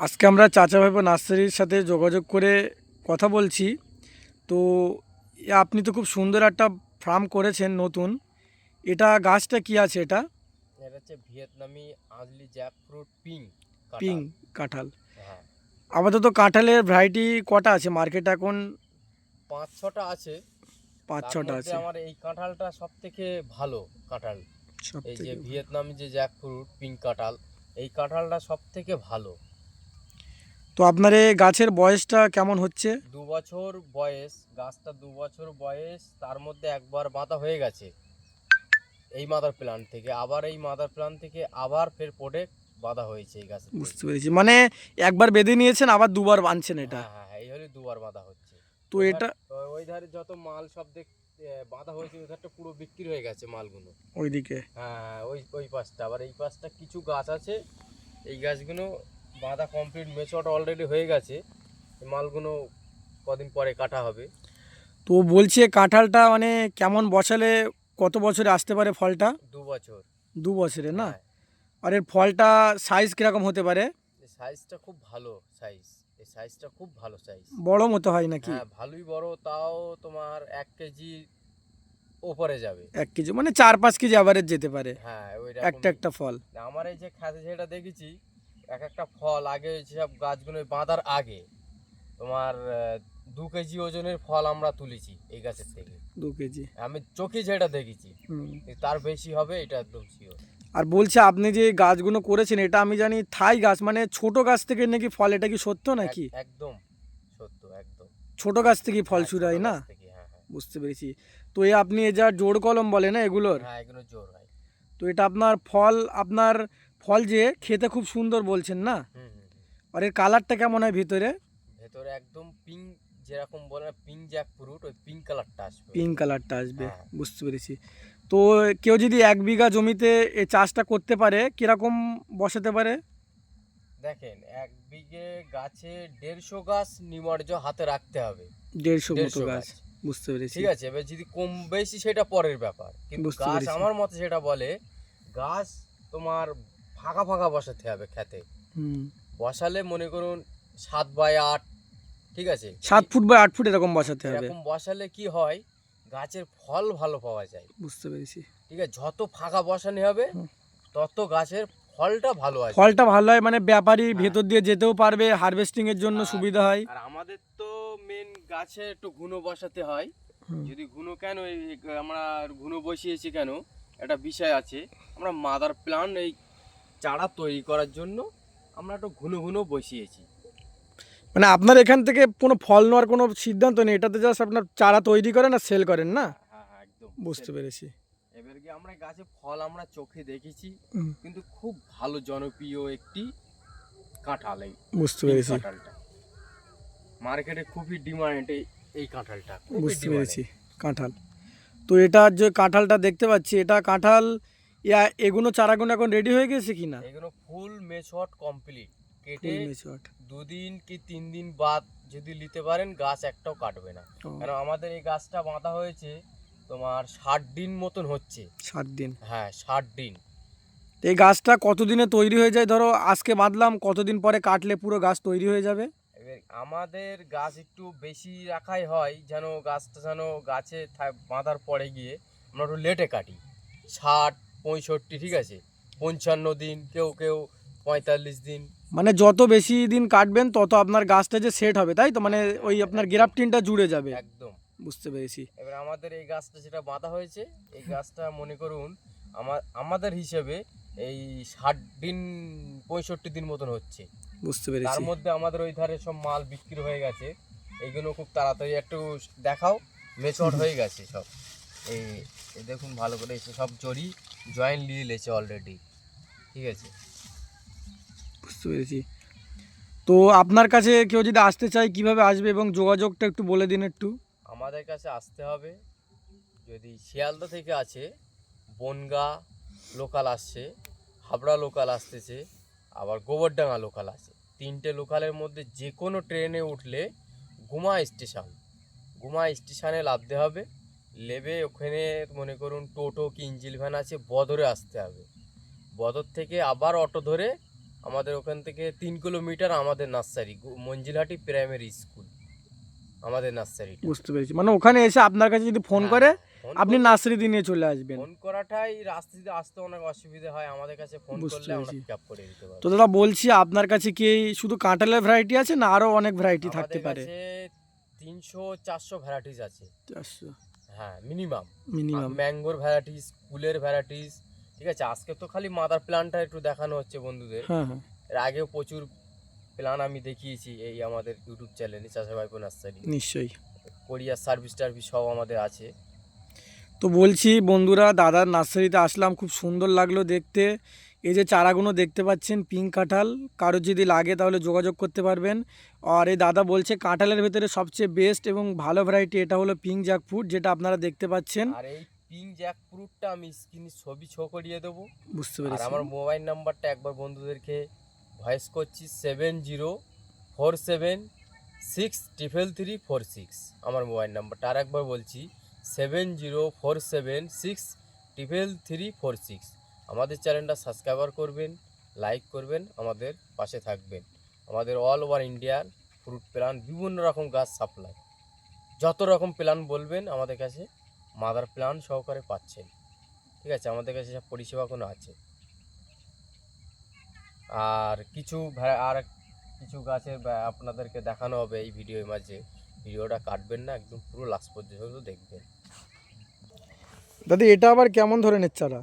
আজকে আমরা চাচা ভাইপো নার্সারির সাথে যোগাযোগ করে কথা বলছি। তো আপনি তো খুব সুন্দর একটা ফার্ম করেছেন নতুন। এটা গাছটা কি আছে এটা? এটা হচ্ছে ভিয়েতনামি আজলি জ্যাকফ্রুট পিং পিং কাঁঠাল। হ্যাঁ। আপাতত কাঁঠালের ভ্যারাইটি কটা আছে? মার্কেটে এখন পাঁচ ছটা আছে। পাঁচ ছটা আছে। আমার এই কাঁঠালটা সব থেকে ভালো কাঁঠাল। এই যে ভিয়েতনামি যে জ্যাকফ্রুট পিং কাঁঠাল এই কাঁঠালটা সব থেকে ভালো। তো আপনার এই গাছের বয়সটা কেমন হচ্ছে? দু বছর বয়স গাছটা দু বছর বয়স তার মধ্যে একবার বাঁধা হয়ে গেছে। এই মাদার প্ল্যান্ট থেকে আবার এই মাদার প্ল্যান্ট থেকে আবার ফের পড়ে বাঁধা হয়েছে এই গাছে বুঝতে পেরেছি। মানে একবার বেঁধে নিয়েছেন আবার দুবার বাঁধছেন এটা? হ্যাঁ হ্যাঁ হ্যাঁ, এই হলে দুবার বাঁধা হচ্ছে। তো এটা ওই ধারে যত মাল সব দেখ বাঁধা হয়েছে ওই ধারটা পুরো বিক্রি হয়ে গেছে মালগুলো। ওইদিকে? হ্যাঁ হ্যাঁ, ওই ওই পাশটা। আবার এই পাশটা কিছু গাছ আছে এই গাছগুলো বাঁধা কমপ্লিট মেচট অলরেডি হয়ে গেছে মালগুলো কদিন পরে কাটা হবে। তো বলছে কাঁঠালটা মানে কেমন বসালে কত বছরে আসতে পারে ফলটা? দু বছর। দু বছরে না? হ্যাঁ, আর এর ফলটা সাইজ কীরকম হতে পারে? সাইজটা খুব ভালো সাইজ এই সাইজটা খুব ভালো সাইজ বড় মতো হয় নাকি? হ্যাঁ ভালোই বড় তাও তোমার এক কেজি ওপরে যাবে। এক কেজি মানে চার পাঁচ কেজি অ্যাভারেজ যেতে পারে। হ্যাঁ ওই একটা একটা ফল। আমার এই যে খাতে যেটা দেখেছি এক একটা ফল আগে সব গাছগুলো বাঁধার আগে তোমার দু কেজি ওজনের ফল আমরা তুলেছি এই গাছের থেকে। দু কেজি। আমি চোখে যেটা দেখেছি। তার বেশি হবে এটা একদম শিওর আর বলছে আপনি যে গাছগুলো করেছেন এটা আমি জানি থাই গাছ মানে ছোট গাছ থেকে নাকি ফল এটা কি সত্য নাকি? একদম সত্য একদম। ছোট গাছ থেকে ফল শুরু হয় না? হ্যাঁ হ্যাঁ। বুঝতে পেরেছি। তো এই আপনি এ যা জোর কলম বলে না এগুলোর? হ্যাঁ এগুলো জোর হয়। তো এটা আপনার ফল আপনার ফল যে খেতে খুব সুন্দর বলছেন না। আর এর কালারটা কেমন হয় ভিতরে? ভেতরে একদম পিঙ্ক যেরকম বলে পিঙ্ক জ্যাক ফ্রুট ওই পিঙ্ক কালারটা আসবে। পিঙ্ক কালারটা আসবে হ্যাঁ। বুঝতে পেরেছি। তো কেউ যদি এক বিঘা জমিতে এই চাষটা করতে পারে কীরকম বসাতে পারে? দেখেন এক বিঘে গাছে দেড়শো গাছ নিমজ্জ হাতে রাখতে হবে। দেড়শো মতো গাছ বুঝতে পেরেছি। ঠিক আছে এবার যদি কম বেশি সেটা পরের ব্যাপার। কিন্তু গাছ আমার মতে সেটা বলে গাছ তোমার ফাঁকা ফাঁকা বসাতে হবে খেতে। হুম। বসালে মনে করুন সাত বাই আট ঠিক আছে? সাত ফুট বা আট ফুট এরকম বসাতে হবে। এরকম বসালে কি হয়? গাছের ফল ভালো পাওয়া যায়। বুঝতে পেরেছি। ঠিক আছে? যত ফাঁকা বসানো হবে তত গাছের ফলটা ভালো হয় ফলটা ভালো হয় মানে ব্যাপারী। ভেতর দিয়ে যেতেও পারবে হারভেস্টিং এর জন্য সুবিধা হয়। আর আমাদের তো মেন গাছে একটু ঘুনো বসাতে হয়। যদি ঘুনো কেন আমরা ঘুনো বসিয়েছি কেন? একটা বিষয় আছে। আমরা মাদার প্ল্যান্ট এই চারা তৈরি করার জন্য আমরা একটু ঘুনো ঘুনো বসিয়েছি। মানে আপনার এখান থেকে কোনো ফল নেওয়ার কোনো সিদ্ধান্ত নেই? এটাতে জাস্ট আপনার চারা তৈরি করেন আর সেল করেন না? হ্যাঁ হ্যাঁ একদম। বুঝতে পেরেছি। এবার কি আমরা গাছে ফল আমরা চোখে দেখেছি কিন্তু খুব ভালো জনপ্রিয় একটি কাঁঠাল এই বুঝতে পেরেছি। কাঁঠালটা। মার্কেটে খুবই ডিমান্ড এই এই কাঁঠালটা বুঝতে পেরেছি। কাঁঠাল। তো এটা যে কাঁঠালটা দেখতে পাচ্ছি এটা কাঁঠাল ইয়া এগুলো চারাগুলো এখন রেডি হয়ে গেছে কি না এগুলো ফুল মেচট কমপ্লিট কেটে দুদিন কি তিন দিন বাদ যদি নিতে পারেন গাছ একটাও কাটবে না। কারণ আমাদের এই গাছটা বাঁধা হয়েছে তোমার ষাট দিন মতন হচ্ছে। সাত দিন। হ্যাঁ ষাট দিন। এই গাছটা কতদিনে তৈরি হয়ে যায়? ধরো আজকে বাঁধলাম কতদিন পরে কাটলে পুরো গাছ তৈরি হয়ে যাবে? আমাদের গাছ একটু বেশি রাখাই হয় যেন গাছটা যেন গাছে বাঁধার পরে গিয়ে আমরা একটু লেটে কাটি। ষাট পঁয়ষট্টি ঠিক আছে? পঞ্চান্ন দিন কেউ কেউ পঁয়তাল্লিশ দিন। মানে যত বেশি দিন কাটবেন তত আপনার গাছটা যে সেট হবে তাই তো? মানে ওই আপনার গ্রাফটিনটা জুড়ে যাবে। একদম। বুঝতে পেরেছি। এবার আমাদের এই গাছটা যেটা বাঁধা হয়েছে এই গাছটা মনে করুন আমার আমাদের হিসেবে এই ষাট দিন পঁয়ষট্টি দিন মতন হচ্ছে। বুঝতে পেরেছি। তার মধ্যে আমাদের ওই ধারে সব মাল বিক্রি হয়ে গেছে। এইগুলো খুব তাড়াতাড়ি একটু দেখাও মেচট হয়ে গেছে সব। এই দেখুন ভালো করে এসে সব জড়ি জয়েন্ট নিয়ে লেছে অলরেডি ঠিক আছে? বুঝতে পেরেছি। তো আপনার কাছে কেউ যদি আসতে চায় কীভাবে আসবে এবং যোগাযোগটা একটু বলে দিন একটু? আমাদের কাছে আসতে হবে যদি শিয়ালদা থেকে আছে বনগা লোকাল আসছে হাবড়া লোকাল আসতেছে আবার গোবরডাঙ্গা লোকাল আছে। তিনটে লোকালের মধ্যে যে কোনো ট্রেনে উঠলে গুমা স্টেশন গুমা স্টেশনে লাভতে হবে। লেবে ওখানে মনে করুন টোটো কি ইঞ্জিল ভ্যান আছে বদরে আসতে হবে। বদর থেকে আবার অটো ধরে আমাদের ওখান থেকে তিন কিলোমিটার আমাদের নার্সারি মঞ্জিলহাটি প্রাইমারি স্কুল আমাদের নার্সারি বুঝতে পেরেছি। মানে ওখানে এসে আপনার কাছে যদি ফোন করে আপনি নার্সারি দিয়ে নিয়ে চলে আসবেন। ফোন করাটাই রাস্তাতে আসতে অনেক অসুবিধা হয় আমাদের কাছে ফোন করলে আমরা। পিক আপ করে দিতে পারব। তো দাদা বলছি আপনার কাছে কি শুধু কাঁঠালের ভ্যারাইটি আছে না আরও অনেক ভ্যারাইটি থাকতে পারে? তিনশো চারশো ভ্যারাইটিস আছে। চারশো। হ্যাঁ মিনিমাম মিনিমাম ম্যাঙ্গোর ভ্যারাইটিস কুলের ভ্যারাইটিস ঠিক আছে? আজকে তো খালি মাদার প্ল্যান্টটা একটু দেখানো হচ্ছে বন্ধুদের। হ্যাঁ হ্যাঁ। এর আগেও প্রচুর প্ল্যান আমি দেখিয়েছি এই আমাদের ইউটিউব চ্যানেলে চাষা ভাইপো নার্সারি নিশ্চয়ই। কোরিয়ার সার্ভিস টার্ভিস সব আমাদের আছে। তো বলছি বন্ধুরা দাদার নার্সারিতে আসলাম খুব সুন্দর লাগল দেখতে। এই যে চারাগুলো দেখতে পাচ্ছেন পিঙ্ক কাঁঠাল। কারোর যদি লাগে তাহলে যোগাযোগ করতে পারবেন। আর এই দাদা বলছে কাঁঠালের ভেতরে সবচেয়ে বেস্ট এবং ভালো ভ্যারাইটি এটা হলো পিঙ্ক জ্যাক জ্যাকফ্রুট যেটা আপনারা দেখতে পাচ্ছেন। আর এই পিঙ্ক জ্যাক ফ্রুটটা আমি স্ক্রিনে ছবি ছো করিয়ে দেবো। বুঝতে আর পেরেছি। আমার মোবাইল নাম্বারটা একবার বন্ধুদেরকে ভয়েস করছি seven zero four seven six triple three four six আমার মোবাইল নাম্বারটা আর একবার বলছি seven zero four seven six triple three four six আমাদের চ্যানেলটা সাবস্ক্রাইবার করবেন, লাইক করবেন, আমাদের পাশে থাকবেন। আমাদের অল ওভার ইন্ডিয়ার ফ্রুট প্ল্যান বিভিন্ন রকম গাছ সাপ্লাই যত রকম প্ল্যান বলবেন, আমাদের কাছে মাদার প্ল্যান সহকারে পাচ্ছেন। ঠিক আছে? আমাদের কাছে সব পরিষেবা কোনো আছে। আর কিছু আর কিছু গাছের আপনাদেরকে দেখানো হবে এই ভিডিওর মাঝে। ভিডিওটা কাটবেন না, একদম পুরো লাস্ট পর্যন্ত দেখবেন। দাদি, এটা আবার কেমন ধরনের চারা?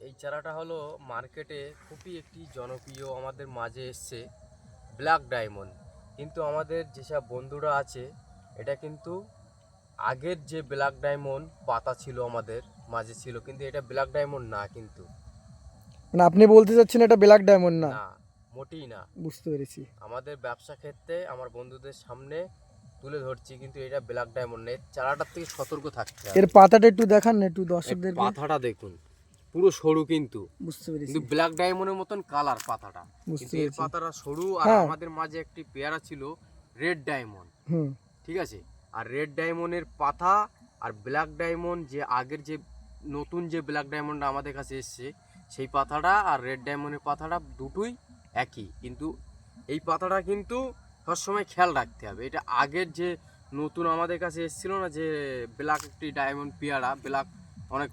এই চারাটা হলো মার্কেটে খুবই একটি জনপ্রিয় আমাদের মাঝে এসছে ব্ল্যাক ডায়মন্ড। কিন্তু আমাদের যেসব বন্ধুরা আছে এটা কিন্তু আগের যে ব্ল্যাক ডায়মন্ড পাতা ছিল আমাদের মাঝে ছিল কিন্তু এটা ব্ল্যাক ডায়মন্ড না কিন্তু। মানে আপনি বলতে চাচ্ছেন এটা ব্ল্যাক ডায়মন্ড না? মোটেই না। বুঝতে পেরেছি। আমাদের ব্যবসা ক্ষেত্রে আমার বন্ধুদের সামনে তুলে ধরছি কিন্তু এটা ব্ল্যাক ডায়মন্ড নেই চারাটার থেকে সতর্ক থাকতে হবে। এর পাতাটা একটু দেখান না একটু দর্শকদের পাতাটা দেখুন। পুরো সরু কিন্তু। বুঝতে পেরেছি। কিন্তু ব্ল্যাক ডায়মন্ডের মতন কালার পাতাটা। কিন্তু এর পাতাটা সরু আর হ্যাঁ। আমাদের মাঝে একটি পেয়ারা ছিল রেড ডায়মন্ড হুম। ঠিক আছে? আর রেড ডায়মন্ডের পাতা আর ব্ল্যাক ডায়মন্ড যে আগের যে নতুন যে ব্ল্যাক ডায়মন্ডটা আমাদের কাছে এসছে সেই পাতাটা আর রেড ডায়মন্ডের পাতাটা দুটোই একই। কিন্তু এই পাতাটা কিন্তু সবসময় খেয়াল রাখতে হবে। এটা আগের যে নতুন আমাদের কাছে এসেছিল না যে ব্ল্যাক একটি ডায়মন্ড পেয়ারা ব্ল্যাক অনেক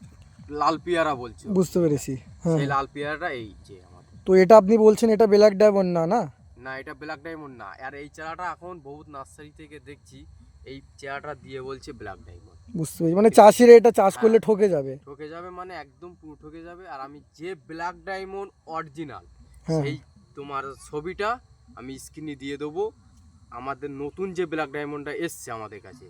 লাল পেয়ারা বলছে। বুঝতে পেরেছি হ্যাঁ। সেই লাল পেয়ারাটা এই যে আমাদের। তো এটা আপনি বলছেন এটা ব্ল্যাক ডায়মন্ড না না? না এটা ব্ল্যাক ডায়মন্ড না। আর এই চারাটা এখন বহুত নার্সারি থেকে দেখছি এই চারাটা দিয়ে বলছে ব্ল্যাক ডায়মন্ড বুঝতে পেরেছি মানে চাষিরা এটা চাষ করলে ঠকে যাবে। ঠকে যাবে মানে একদম পুরো ঠকে যাবে। আর আমি যে ব্ল্যাক ডায়মন্ড অরিজিনাল হ্যাঁ। সেই তোমার ছবিটা আমি স্ক্রিনে দিয়ে দেবো। আমাদের নতুন যে ব্ল্যাক ডায়মন্ডটা এসছে আমাদের কাছে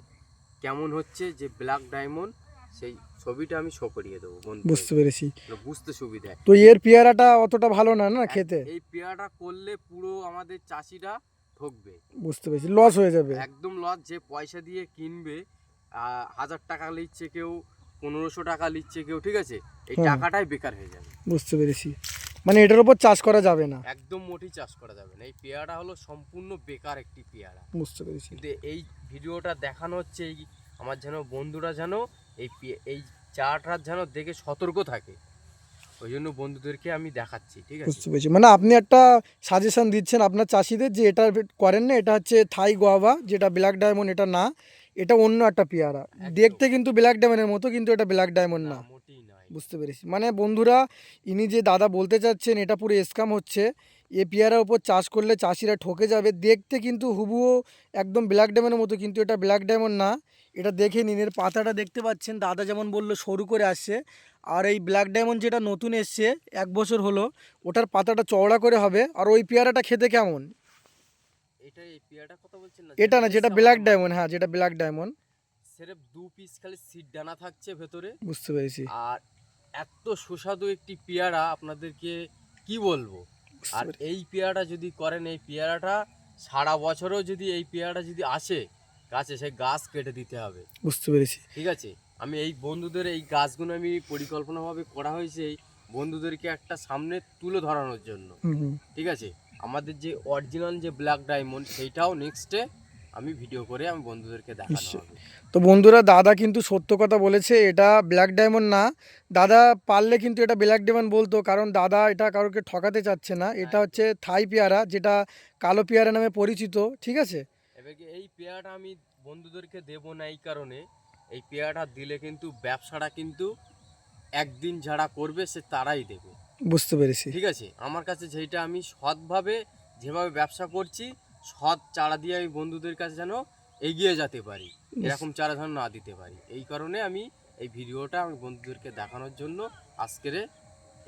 কেমন হচ্ছে যে ব্ল্যাক ডায়মন্ড সেই ছবিটা আমি শো করিয়ে দেবো বুঝতে পেরেছি। বুঝতে সুবিধা। তো এর পেয়ারাটা অতটা ভালো না না খেতে? এই পেয়ারাটা করলে পুরো আমাদের চাষিরা ঠকবে। বুঝতে পেরেছি লস হয়ে যাবে। একদম লস যে পয়সা দিয়ে কিনবে হাজার টাকা নিচ্ছে কেউ পনেরোশো টাকা নিচ্ছে কেউ ঠিক আছে? এই টাকাটাই বেকার হয়ে যাবে। বুঝতে পেরেছি। মানে এটার উপর চাষ করা যাবে না? একদম মোটেই চাষ করা যাবে না। এই পেয়ারা হলো সম্পূর্ণ বেকার একটি পেয়ারা। বুঝতে পেরেছি। কিন্তু এই ভিডিওটা দেখানো হচ্ছে এই আমার যেন বন্ধুরা যেন এই এই চাটার যেন দেখে সতর্ক থাকে। ওই জন্য বন্ধুদেরকে আমি দেখাচ্ছি ঠিক আছে? বুঝতে পেরেছি। মানে আপনি একটা সাজেশন দিচ্ছেন আপনার চাষিদের যে এটা করেন না এটা হচ্ছে থাই গোয়াবা যেটা ব্ল্যাক ডায়মন্ড এটা না এটা অন্য একটা পেয়ারা। দেখতে কিন্তু ব্ল্যাক ডায়মন্ডের মতো কিন্তু এটা ব্ল্যাক ডায়মন্ড না। বুঝতে পেরেছি। মানে বন্ধুরা ইনি যে দাদা বলতে চাচ্ছেন এটা পুরো স্কাম হচ্ছে। এ পেয়ারার উপর চাষ করলে চাষিরা ঠকে যাবে। দেখতে কিন্তু হুবুও একদম ব্ল্যাক ডায়মন্ডের মতো কিন্তু এটা ব্ল্যাক ডায়মন্ড না। এটা দেখে নিন এর পাতাটা দেখতে পাচ্ছেন। দাদা যেমন বলল সরু করে আসছে। আর এই ব্ল্যাক ডায়মন্ড যেটা নতুন এসছে এক বছর হলো ওটার পাতাটা চওড়া করে হবে। আর ওই পেয়ারাটা খেতে কেমন? এটা এই পেয়ারাটা বলছেন না? এটা না যেটা ব্ল্যাক ডায়মন্ড হ্যাঁ যেটা ব্ল্যাক ডায়মন্ড সেরেফ দু পিস খালি সিট ডানা থাকছে ভেতরে। বুঝতে পেরেছি। আর এত সুস্বাদু একটি পেয়ারা আপনাদেরকে কি বলব? আর এই পেয়ারাটা যদি করেন এই পেয়ারাটা সারা বছরও যদি এই পেয়ারাটা যদি আসে গাছে সেই গাছ কেটে দিতে হবে। বুঝতে পেরেছি। ঠিক আছে? আমি এই বন্ধুদের এই গাছগুলো আমি পরিকল্পনাভাবে করা হয়েছে এই বন্ধুদেরকে একটা সামনে তুলে ধরানোর জন্য। ঠিক আছে? আমাদের যে অরিজিনাল যে ব্ল্যাক ডায়মন্ড সেইটাও নেক্সটে আমি ভিডিও করে আমি বন্ধুদেরকে দেখানো। তো বন্ধুরা দাদা কিন্তু সত্য কথা বলেছে এটা ব্ল্যাক ডায়মন্ড না। দাদা পারলে কিন্তু এটা ব্ল্যাক ডায়মন্ড বলতো কারণ দাদা এটা কারোকে ঠকাতে চাচ্ছে না। এটা হচ্ছে থাই পেয়ারা যেটা কালো পেয়ারা নামে পরিচিত ঠিক আছে? এবার এই পেয়ারাটা আমি বন্ধুদেরকে দেবো না এই কারণে? এই পেয়ারাটা দিলে কিন্তু ব্যবসাটা কিন্তু একদিন যারা করবে সে তারাই দেবে। বুঝতে পেরেছি। ঠিক আছে? আমার কাছে যেটা আমি সৎভাবে যেভাবে ব্যবসা করছি সৎ চারা দিয়ে আমি বন্ধুদের কাছে যেন এগিয়ে যেতে পারি এরকম চারা যেন না দিতে পারি। এই কারণে আমি এই ভিডিওটা আমি বন্ধুদেরকে দেখানোর জন্য আজকের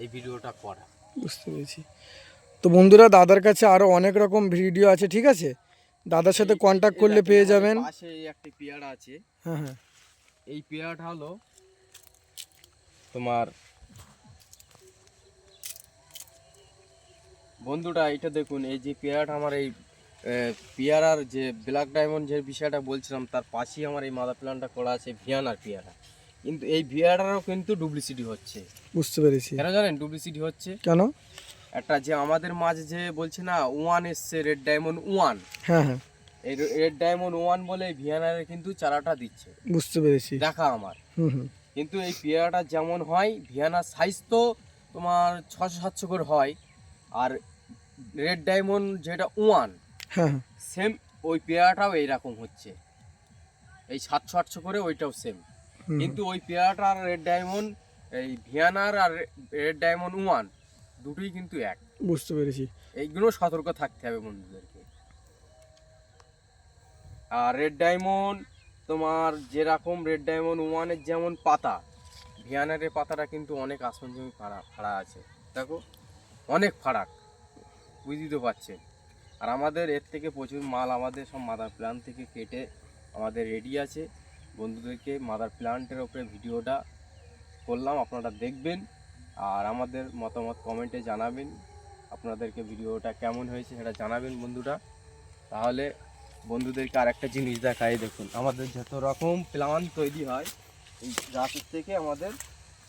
এই ভিডিওটা করা। বুঝতে পেরেছি। তো বন্ধুরা দাদার কাছে আরও অনেক রকম ভিডিও আছে ঠিক আছে? দাদার সাথে কন্ট্যাক্ট করলে পেয়ে যাবেন। পাশে একটি পেয়ারা আছে। হ্যাঁ হ্যাঁ। এই পেয়ারাটা হলো তোমার বন্ধুরা এটা দেখুন এই যে পেয়ারাটা আমার এই পেয়ারার যে ব্ল্যাক ডায়মন্ড যে বিষয়টা বলছিলাম তার পাশেই আমার এই মাদার প্ল্যানটা করা আছে ভিয়ানার পেয়ারা। কিন্তু এই ভিয়ারারও কিন্তু ডুপ্লিসিটি হচ্ছে। বুঝতে পেরেছি। কেন জানেন? ডুপ্লিসিটি হচ্ছে কেন? একটা যে আমাদের মাঝে যে বলছে না ওয়ান এসছে রেড ডায়মন্ড ওয়ান। হ্যাঁ হ্যাঁ। এই রেড ডায়মন্ড ওয়ান বলে ভিয়ানারে কিন্তু চারাটা দিচ্ছে। বুঝতে পেরেছি। দেখা আমার। কিন্তু এই পেয়ারাটা যেমন হয় ভিয়ানার সাইজ তো তোমার ছশো সাতশো করে হয়। আর রেড ডায়মন্ড যেটা ওয়ান হ্যাঁ হ্যাঁ। সেম ওই পেয়ারাটাও এইরকম হচ্ছে। এই সাতশো আটশো করে ওইটাও সেম কিন্তু ওই পেয়ারাটা আর রেড ডায়মন্ড এই ভিয়ানার আর রেড ডায়মন্ড ওয়ান দুটোই কিন্তু এক। বুঝতে পেরেছি। এইগুলো সতর্ক থাকতে হবে বন্ধুদেরকে। আর রেড ডায়মন্ড তোমার যেরকম রেড ডায়মন্ড ওয়ানের যেমন পাতা ভিয়ানারের পাতাটা কিন্তু অনেক আসন জমি ফাড়া ফাড়া আছে। দেখো অনেক ফারাক। বুঝতেই তো পারছেন আর আমাদের এর থেকে প্রচুর মাল আমাদের সব মাদার প্ল্যান থেকে কেটে আমাদের রেডি আছে। বন্ধুদেরকে মাদার প্ল্যান্টের ওপরে ভিডিওটা করলাম আপনারা দেখবেন। আর আমাদের মতামত কমেন্টে জানাবেন। আপনাদেরকে ভিডিওটা কেমন হয়েছে সেটা জানাবেন বন্ধুরা। তাহলে বন্ধুদেরকে আর একটা জিনিস দেখাই দেখুন। আমাদের যত রকম প্ল্যান তৈরি হয় এই গাছের থেকে আমাদের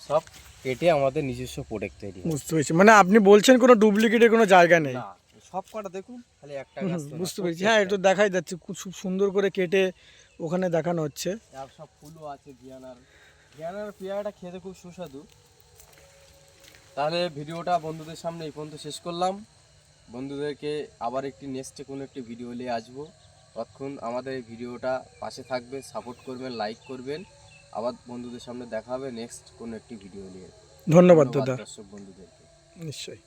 সব কেটে আমাদের নিজস্ব প্রোডাক্ট তৈরি বুঝতে পেরেছি। মানে আপনি বলছেন কোনো ডুপ্লিকেটের কোনো জায়গা নেই? সব কটা দেখুন খালি একটা বুঝতে পেরেছি। হ্যাঁ একটু দেখাই যাচ্ছে খুব সুন্দর করে কেটে ওখানে দেখানো হচ্ছে। আর সব ফুলও আছে ভিয়ানার ভিয়ানার পেয়ারাটা খেতে খুব সুস্বাদু। তাহলে ভিডিওটা বন্ধুদের সামনে এই পর্যন্ত শেষ করলাম। বন্ধুদেরকে আবার একটি নেক্সটে কোনো একটি ভিডিও নিয়ে আসব। ততক্ষণ আমাদের এই ভিডিওটা পাশে থাকবে সাপোর্ট করবেন লাইক করবেন। আবার বন্ধুদের সামনে দেখা হবে নেক্সট কোনো একটি ভিডিও নিয়ে। ধন্যবাদ দাদা। দর্শক বন্ধুদেরকে। নিশ্চয়ই।